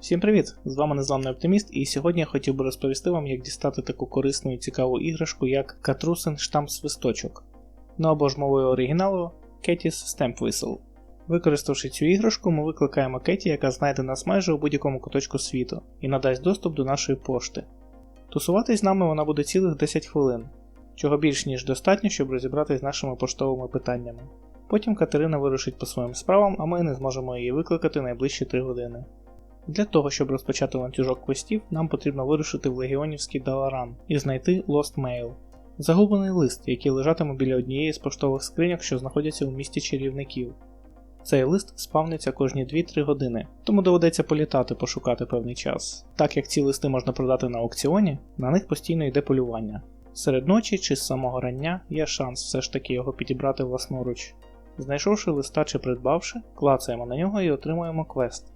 Всім привіт! З вами Незламний Оптиміст, і сьогодні я хотів би розповісти вам, як дістати таку корисну і цікаву іграшку, як Катрусен штамп свисточок. Ну або ж мовою оригіналу Кетіс Stamp Whistle. Використавши цю іграшку, ми викликаємо Кеті, яка знайде нас майже у будь-якому куточку світу, і надасть доступ до нашої пошти. Тусуватись з нами вона буде цілих 10 хвилин, чого більш ніж достатньо, щоб розібратись з нашими поштовими питаннями. Потім Катерина вирушить по своїм справам, а ми не зможемо її викликати найближчі 3 години. Для того, щоб розпочати ланцюжок квестів, нам потрібно вирушити в легіонівський Даларан і знайти Lost Mail. Загублений лист, який лежатиме біля однієї з поштових скриньок, що знаходяться у місті чарівників. Цей лист спавниться кожні 2-3 години, тому доведеться політати пошукати певний час. Так як ці листи можна продати на аукціоні, на них постійно йде полювання. Серед ночі чи з самого рання є шанс все ж таки його підібрати власноруч. Знайшовши листа чи придбавши, клацаємо на нього і отримуємо квест.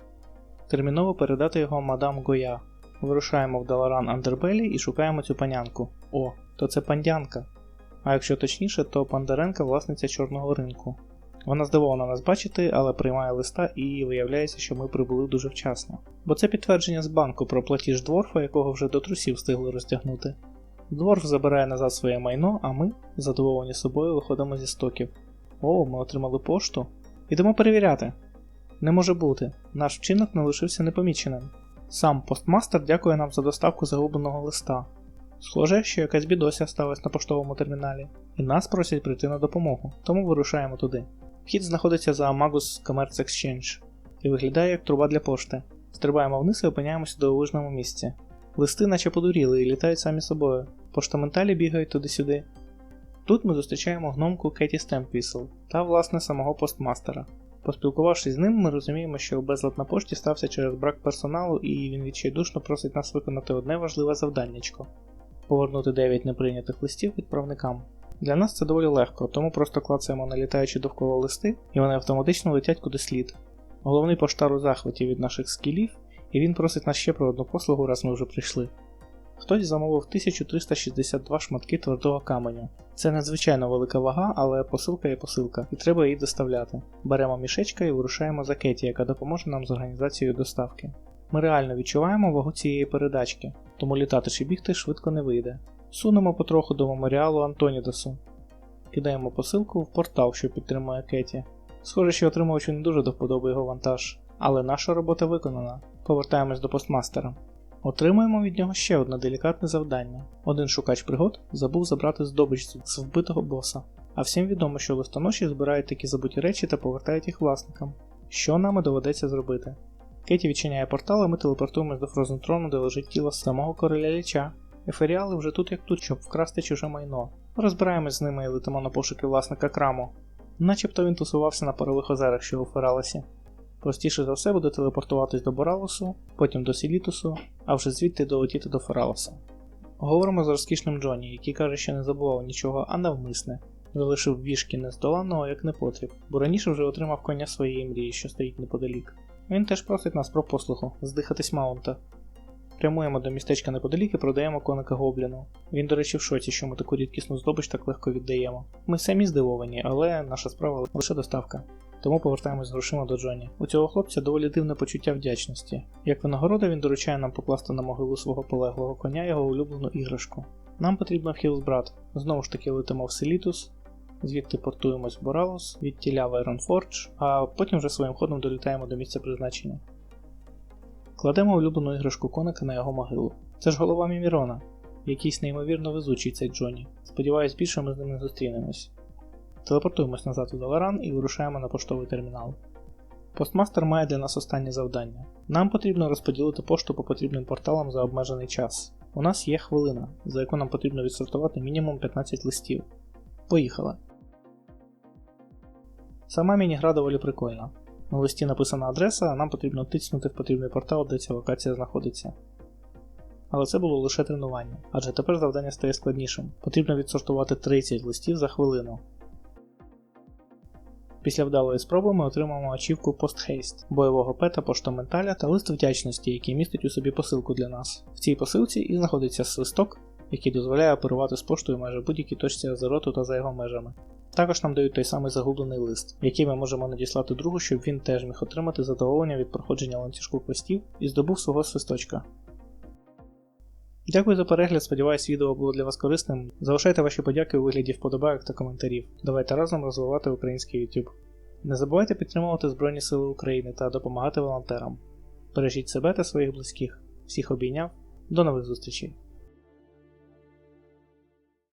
Терміново передати його мадам Гоя. Вирушаємо в Даларан Андербелі і шукаємо цю панянку. О, то це пандянка. А якщо точніше, то Пандаренка власниця чорного ринку. Вона здивована нас бачити, але приймає листа і виявляється, що ми прибули дуже вчасно. Бо це підтвердження з банку про платіж дворфа, якого вже до трусів встигли розтягнути. Дворф забирає назад своє майно, а ми, задоволені собою, виходимо зі стоків. О, ми отримали пошту. Ідемо перевіряти. Не може бути, наш вчинок не лишився непоміченим. Сам постмастер дякує нам за доставку загубленого листа. Схоже, що якась бідося сталася на поштовому терміналі, і нас просять прийти на допомогу, тому вирушаємо туди. Вхід знаходиться за Magus Commerce Exchange і виглядає як труба для пошти. Стрибаємо вниз і опиняємося до дивовижному місці. Листи наче подуріли і літають самі собою. Поштаменталі бігають туди-сюди. Тут ми зустрічаємо гномку Кеті Стемпвісл та власне самого постмастера. Поспілкувавшись з ним, ми розуміємо, що безлад на пошті стався через брак персоналу, і він відчайдушно просить нас виконати одне важливе завданнячко повернути 9 неприйнятих листів відправникам. Для нас це доволі легко, тому просто клацаємо налітаючи довкола листи, і вони автоматично летять куди слід. Головний поштар у захваті від наших скілів, і він просить нас ще про одну послугу, раз ми вже прийшли. Хтось замовив 1362 шматки твердого каменю. Це надзвичайно велика вага, але посилка є посилка, і треба її доставляти. Беремо мішечка і вирушаємо за Кеті, яка допоможе нам з організацією доставки. Ми реально відчуваємо вагу цієї передачки, тому літати чи бігти швидко не вийде. Сунемо потроху до меморіалу Антонідасу. Кидаємо посилку в портал, що підтримує Кеті. Схоже, що отримувачу не дуже до вподоби його вантаж, але наша робота виконана. Повертаємось до постмастера. Отримуємо від нього ще одне делікатне завдання. Один шукач пригод забув забрати здобич з вбитого боса. А всім відомо, що листоноші збирають такі забуті речі та повертають їх власникам. Що нам доведеться зробити? Кеті відчиняє портал, і ми телепортуємось до Фрозентрону, де лежить тіло самого короля ліча. Еферіали вже тут як тут, щоб вкрасти чуже майно. Розбираємось з ними і летимо на пошуки власника краму. Начебто він тусувався на парових озерах, що у Фералесі. Простіше за все буде телепортуватись до Боралосу, потім до Сілітусу, а вже звідти долетіти до Фералоса. Говоримо з розкішним Джоні, який каже, що не забував нічого, а навмисне. Залишив вішки нездоланного як непотріб, бо раніше вже отримав коня своєї мрії, що стоїть неподалік. Він теж просить нас про послугу, здихатись маунта. Прямуємо до містечка неподалік і продаємо коника Гобліну. Він, до речі, в шоці, що ми таку рідкісну здобич так легко віддаємо. Ми самі здивовані, але наша справа лише доставка. Тому повертаємось грошима до Джоні. У цього хлопця доволі дивне почуття вдячності. Як винагорода, він доручає нам покласти на могилу свого полеглого коня його улюблену іграшку. Нам потрібно в Хілсбрат. Знову ж таки летимо в Селітус, звідти портуємось в Боралос, відтіля в Айронфордж, а потім вже своїм ходом долітаємо до місця призначення. Кладемо улюблену іграшку коника на його могилу. Це ж голова Мімірона, якийсь неймовірно везучий цей Джоні. Сподіваюсь, більше ми з ним не зустрінемось. Телепортуємось назад у Даларан і вирушаємо на поштовий термінал. Постмастер має для нас останнє завдання. Нам потрібно розподілити пошту по потрібним порталам за обмежений час. У нас є хвилина, за яку нам потрібно відсортувати мінімум 15 листів. Поїхали. Сама мінігра доволі прикольна. На листі написана адреса, а нам потрібно тиснути в потрібний портал, де ця локація знаходиться. Але це було лише тренування, адже тепер завдання стає складнішим. Потрібно відсортувати 30 листів за хвилину. Після вдалої спроби ми отримаємо ачівку Post-Haste, бойового пета поштоменталя та лист вдячності, який містить у собі посилку для нас. В цій посилці і знаходиться свисток, який дозволяє оперувати з поштою майже будь-якій точці Азероту та за його межами. Також нам дають той самий загублений лист, який ми можемо надіслати другу, щоб він теж міг отримати задоволення від проходження ланцюжку квестів і здобув свого свисточка. Дякую за перегляд, сподіваюсь, відео було для вас корисним. Залишайте ваші подяки у вигляді вподобайок та коментарів. Давайте разом розвивати український YouTube. Не забувайте підтримувати Збройні Сили України та допомагати волонтерам. Бережіть себе та своїх близьких. Всіх обійняв. До нових зустрічей!